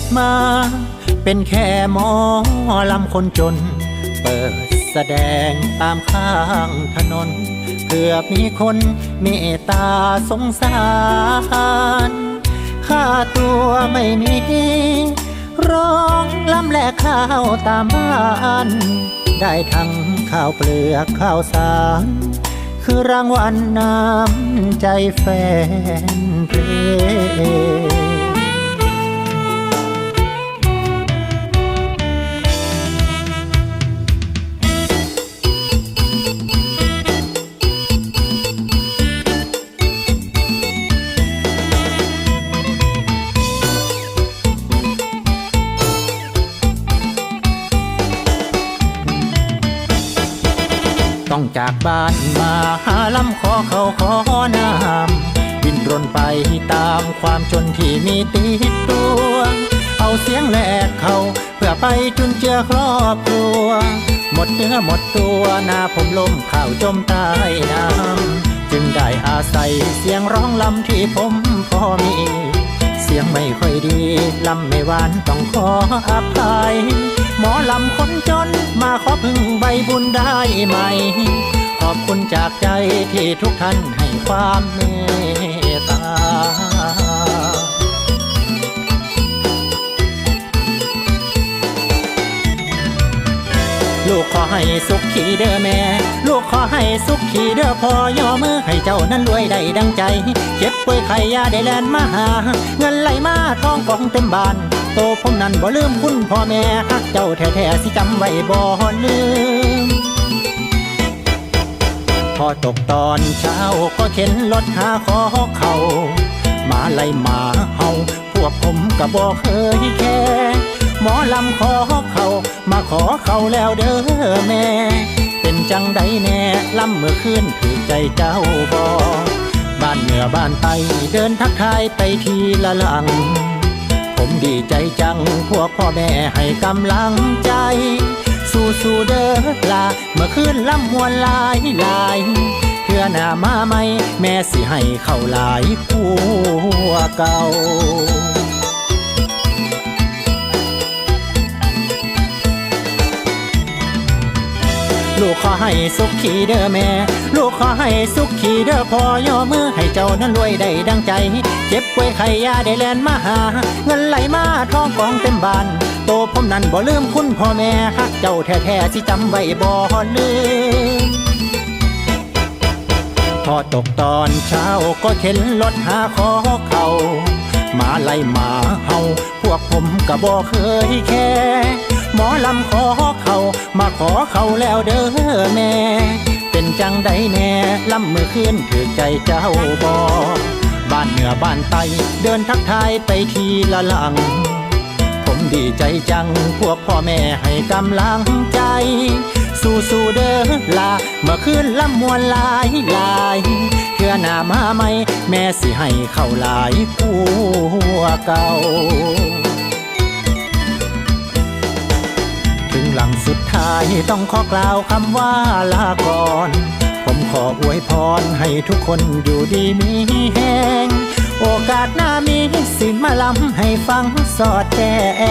ดมา เป็นแค่หมอลำคนจน เปิดแสดงตามข้างถนนเพื่อมีคนเมตตาสงสารค่าตัวไม่มี ร้องลำแลกข้าวตามบ้าน ได้ทั้งข้าวเปลือกข้าวสาร คือรางวัลน้ำใจแฟนเพลง ต้องจากบ้านมาหาลำขอเขาขอน้ำบินรนไปตามความจนที่มีติดตัว เอาเสียงแหลกเขาเพื่อไปจุนเจือครอบครัว หมดเนื้อหมดตัวหน้าผมล้มข่าวจมใต้น้ำจึงได้อาศัยเสียงร้องลำที่ผมพอมี สียงไม่ค่อยดี ลำไม่หวานต้องขออภัย หมอลำคนจนมาขอพึ่งใบบุญได้ไหม ขอบคุณจากใจที่ทุกท่านให้ความเมตตา ลูกขอให้สุขขีเด้อแม่ ลูกขอให้สุขขีเด้อพ่อย่อมือให้เจ้านั้นรวยได้ดังใจ เจ็บป่วยไข้ยาได้แลนมาหา เงินไหลมาทองกองเต็มบ้าน โตผมนั้นบ่ลืมคุณพ่อแม่ฮักเจ้าแท้ๆสิจำไว้บ่ลืมพอตกตอนเช้าก็เข็นรถหาขอเขามาไล่มาเฮาพวกผมก็บอกเคยแค่ หมอลำขอเขามาขอเขาแล้วเด้อแม่ เป็นจังใดแน่ลำเมื่อคืนถือใจเจ้าบอบ้านเหนือบ้านไตเดินทักทายไปทีละหลัง ผมดีใจจังพวกพ่อแม่ให้กำลังใจ สู้สู้เด้อลาเมื่อคืนลำมวนลายลายเพื่อหน้ามาไหมแม่สิให้เข้าหลายผัวเก่า ลูกขอให้สุขขีเด้อแม่ ลูกขอให้สุขขีเด้อพ่อย่อมือให้เจ้านั้นรวยได้ดังใจ เจ็บป่วยไข้ยาได้แลนมาหา เงินไหลมาทองกองเต็มบ้านโตผมนั้นบ่ลืมคุณพ่อแม่ฮักเจ้าแท้ๆสิจำไว้บ่ลืมพอตกตอนเช้าก็เข็นรถหาขอเขามาไล่มาเฮาพวกผมก็บ่เคยแค่ หมอลำขอเขามาขอเขาแล้วเด้อแม่ เป็นจังใดแน่ลำมือขึ้นถือใจเจ้าบอบ้านเหนือบ้านใต้เดินทักทายไปทีละหลัง ผมดีใจจังพวกพ่อแม่ให้กำลังใจ สู้สู้ๆเด้อลาเมื่อคืนลำมวนลายลายเพื่อหน้ามาไหม แม่สิให้เข้าหลายผัวเก่า ต้องขอกล่าวคำว่าลาก่อน ผมขออวยพรให้ทุกคนอยู่ดีมีแหงโอกาสหน้ามีสิมาลำให้ฟังสอดแจ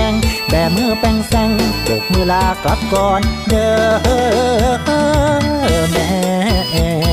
งแบมือแป้งแซงโบกมือลากลับก่อนเด้อแม่